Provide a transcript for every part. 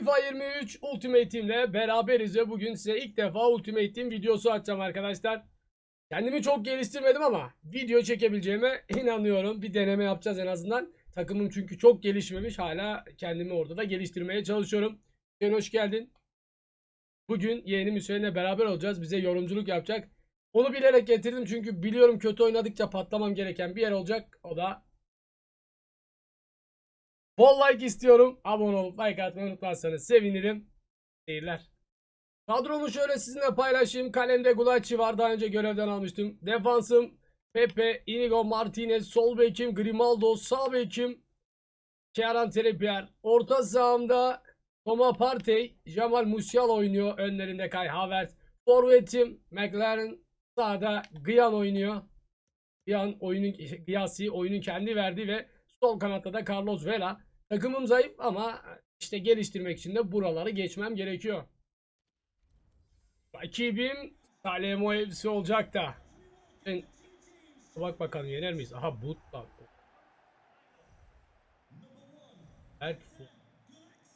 FIFA 23 Ultimate Team ile beraberiz ve bugün size ilk defa Ultimate Team videosu açacağım arkadaşlar. Kendimi çok geliştirmedim ama video çekebileceğime inanıyorum. Bir deneme yapacağız en azından. Takımım çünkü çok gelişmemiş. Hala kendimi orada da geliştirmeye çalışıyorum. Hüseyin hoş geldin. Bugün yeğenim Hüseyin'le beraber olacağız. Bize yorumculuk yapacak. Onu bilerek getirdim çünkü biliyorum kötü oynadıkça patlamam gereken bir yer olacak. O da Bol like istiyorum. Abone olup like atmayı unutmazsanız sevinirim. Seyirler. Kadromu şöyle sizinle paylaşayım. Kalemde Gulaçi var. Daha önce görevden almıştım. Defansım Pepe, Inigo Martinez, sol bekim Grimaldo, sağ bekim Kieran Trippier. Orta sahamda Thomas Partey, Jamal Musiala oynuyor. Önlerinde Kai Havertz. Forvetim McLaren. Sağda Gyan oynuyor. Gyan oyunun Gyasi oyunun kendi verdiği ve sol kanatta da Carlos Vela. Takımım zayıf ama işte geliştirmek için de buraları geçmem gerekiyor. Rakibim Salemo FC olacak da. Sen bak bakalım yener miyiz? Aha but lan. Evet.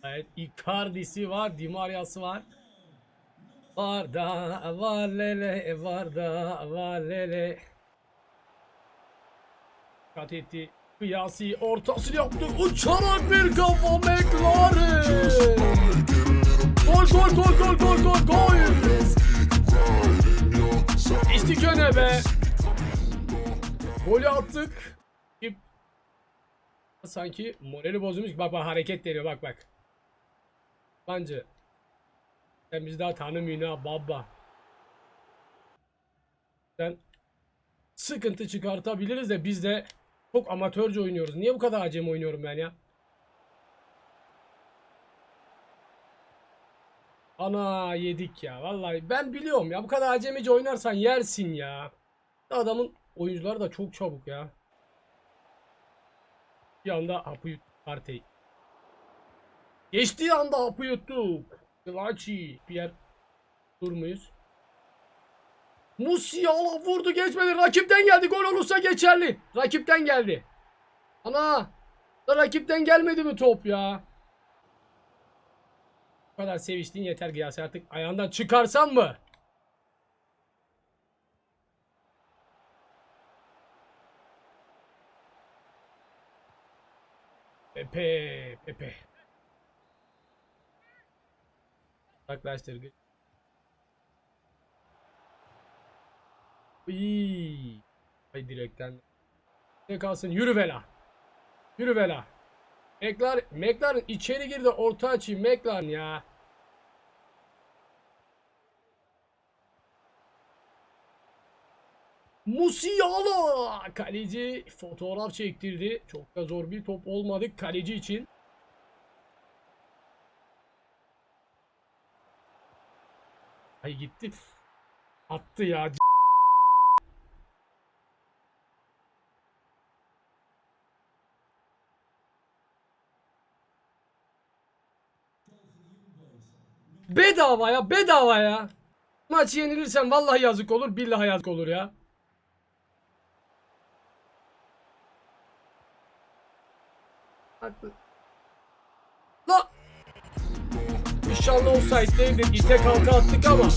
Evet Icardi'si var, Di Maria'sı var. Var da var lele var da var lele. Kat etti. Kıyasi ortasını yaptı. Uçarak bir kafa McLaren. Gol gol gol gol gol gol gol. İçtik öne be. Golü attık. Sanki morali bozulmuş. Bak bak hareket veriyor bak bak. Bence. Sen bizi daha tanımıyorsun ha baba. Sen sıkıntı çıkartabiliriz de biz de çok amatörce oynuyoruz. Niye bu kadar acemi oynuyorum ben ya? Ana yedik ya. Vallahi ben biliyorum ya. Bu kadar acemice oynarsan yersin ya. Adamın oyuncuları da çok çabuk ya. Bir anda hapı yuttuk Partey. Geçtiği anda hapı yuttuk. Kılaçi. Bir yer dur muyuz? Musiala vurdu geçmedi. Rakipten geldi. Gol olursa geçerli. Rakipten geldi. Ana. Da rakipten gelmedi mi top ya? Bu kadar seviştin yeter Giyasi artık ayağından çıkarsan mı? Pepe, Pepe. Uzaklaştır. İyi. Ay direkten. Ne kalsın? Yürü Vela. Yürü Vela. McLaren, McLaren içeri girdi orta açayım McLaren ya. Musiala kaleci fotoğraf çektirdi. Çok da zor bir top olmadı kaleci için. Ay gitti. Attı ya. Bedava ya bedava ya. Maç yenilirsen vallahi yazık olur billahi yazık olur ya. Haklı. La. İnşallah offside değildir. İte kalka attık ama.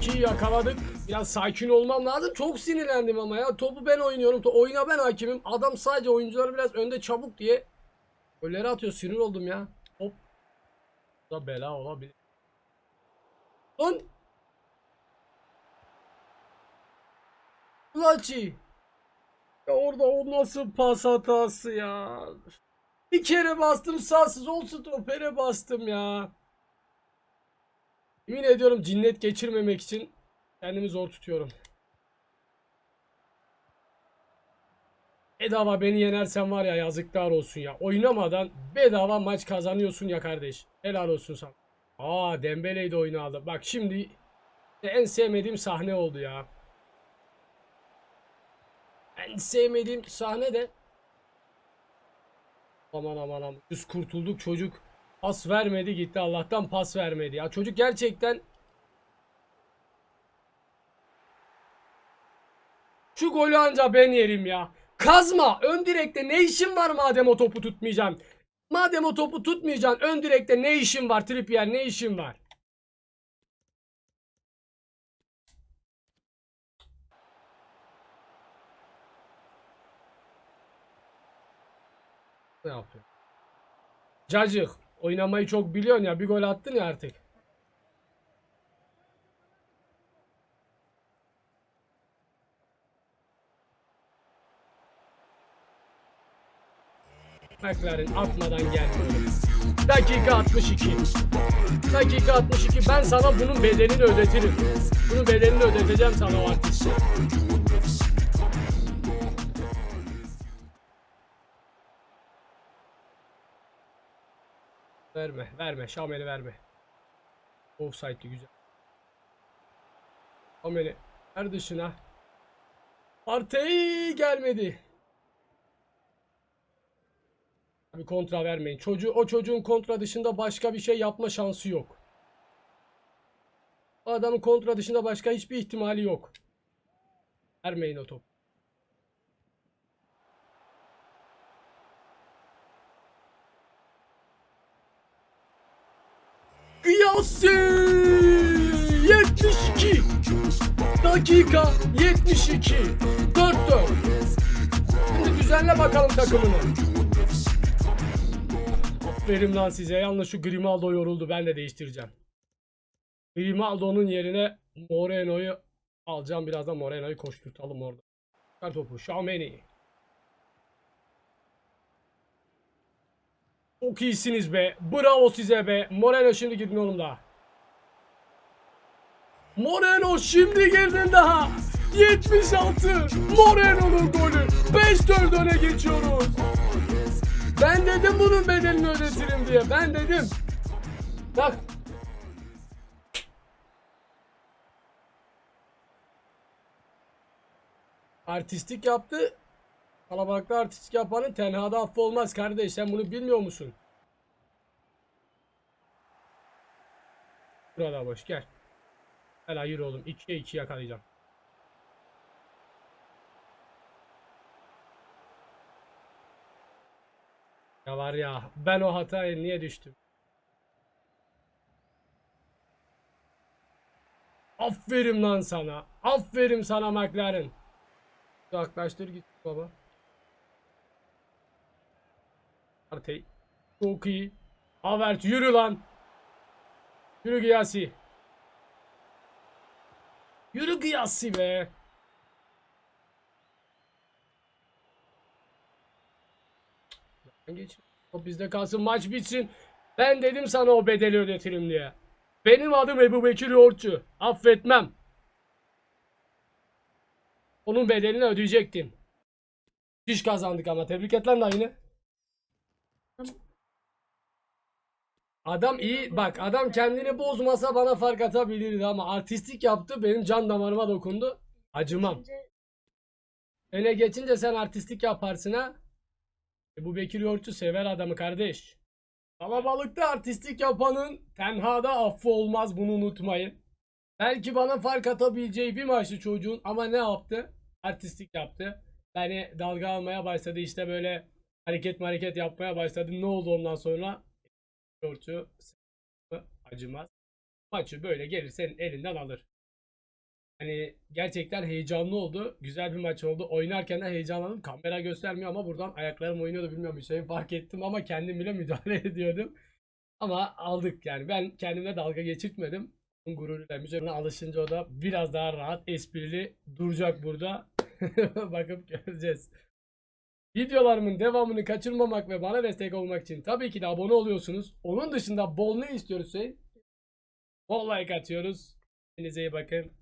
2 yakaladık. Biraz sakin olmam lazım. Çok sinirlendim ama ya. Topu ben oynuyorum. To- oyuna ben hakimim. Adam sadece oyuncuları biraz önde çabuk diye golleri atıyor. Sinir oldum ya. Hop. Da bela olabilir. Lan. Laçi. Ya orada o nasıl pas hatası ya. Bir kere bastım sağsız ol stopere bastım ya. Yemin ediyorum cinnet geçirmemek için kendimi zor tutuyorum. Bedava beni yenersen var ya yazıklar olsun ya. Oynamadan bedava maç kazanıyorsun ya kardeş. Helal olsun sana. Aa Dembele'yi de oyunu aldı. Bak şimdi en sevmediğim sahne oldu ya. En sevmediğim sahne de Aman aman aman. Biz kurtulduk çocuk. Pas vermedi gitti Allah'tan pas vermedi ya. Çocuk gerçekten Şu golü anca ben yerim ya. Kazma ön direkte ne işin var madem o topu tutmayacaksın. Madem o topu tutmayacaksın ön direkte ne işin var Trippier ne işin var? Ne yapıyor? Cacık oynamayı çok biliyorsun ya bir gol attın ya artık. McLaren atmadan gelmiyor. Dakika 62. Dakika 62. Ben sana bunun bedelini ödetirim. Bunun bedelini ödeteceğim sana o artiste. Verme, verme. Şamel'i verme. Offside'di güzel. Şamel'i ver dışına. Partey gelmedi. Abi kontra vermeyin. Çocuğu, o çocuğun kontra dışında başka bir şey yapma şansı yok. Adamın kontra dışında başka hiçbir ihtimali yok. Vermeyin o topu. Kıyası 72 dakika 72 4-4 Şimdi düzenle bakalım takımını. Aferin lan size. Yalnız şu Grimaldo yoruldu. Ben de değiştireceğim. Grimaldo'nun yerine Moreno'yu alacağım. Birazdan Moreno'yu koşturtalım orada. Çıkar topu. Şameni. Çok iyisiniz be. Bravo size be. Moreno şimdi girdin oğlum daha. Moreno şimdi girdin daha. 76. Moreno'nun golü. 5-4 öne geçiyoruz. Ben dedim bunun bedelini ödetirim diye. Ben dedim. Bak. Artistik yaptı. Kalabalıkta artistik yapanın tenhada affı olmaz kardeş. Sen bunu bilmiyor musun? Burada boş gel. Gel hayır oğlum. 2'ye 2 yakalayacağım. Ya var ya ben o hataya niye düştüm? Aferin lan sana. Aferin sana McLaren. Uzaklaştır git baba. Partey. Çok iyi. Havertz yürü lan. Yürü Giyasi. Yürü Giyasi be. Ben geç. O bizde kalsın maç bitsin. Ben dedim sana o bedeli ödetirim diye. Benim adım Ebu Bekir Yoğurtçu. Affetmem. Onun bedelini ödeyecektin. Düş kazandık ama tebrik et lan da yine. Adam iyi bak adam kendini bozmasa bana fark atabilirdi ama artistik yaptı benim can damarıma dokundu. Acımam. Öne geçince sen artistik yaparsın ha. E bu Bekir Yoğurtçu sever adamı kardeş. Kalabalıkta artistik yapanın tenhada affı olmaz bunu unutmayın. Belki bana fark atabileceği bir maçlı çocuğun ama ne yaptı? Artistik yaptı. Beni dalga almaya başladı işte böyle hareket hareket yapmaya başladı. Ne oldu ondan sonra? Yoğurtçu acımaz. Maçı böyle gelir senin elinden alır. Hani gerçekten heyecanlı oldu. Güzel bir maç oldu. Oynarken de heyecanlandım. Kamera göstermiyor ama buradan ayaklarım oynuyordu. Bilmiyorum bir şey fark ettim ama kendim bile müdahale ediyordum. Ama aldık yani. Ben kendimle dalga geçirtmedim. Onun gururuyla müziğine alışınca o da biraz daha rahat, esprili duracak burada. Bakıp göreceğiz. Videolarımın devamını kaçırmamak ve bana destek olmak için tabii ki de abone oluyorsunuz. Onun dışında bol ne istiyoruz şey? Bol like atıyoruz. Kendinize iyi bakın.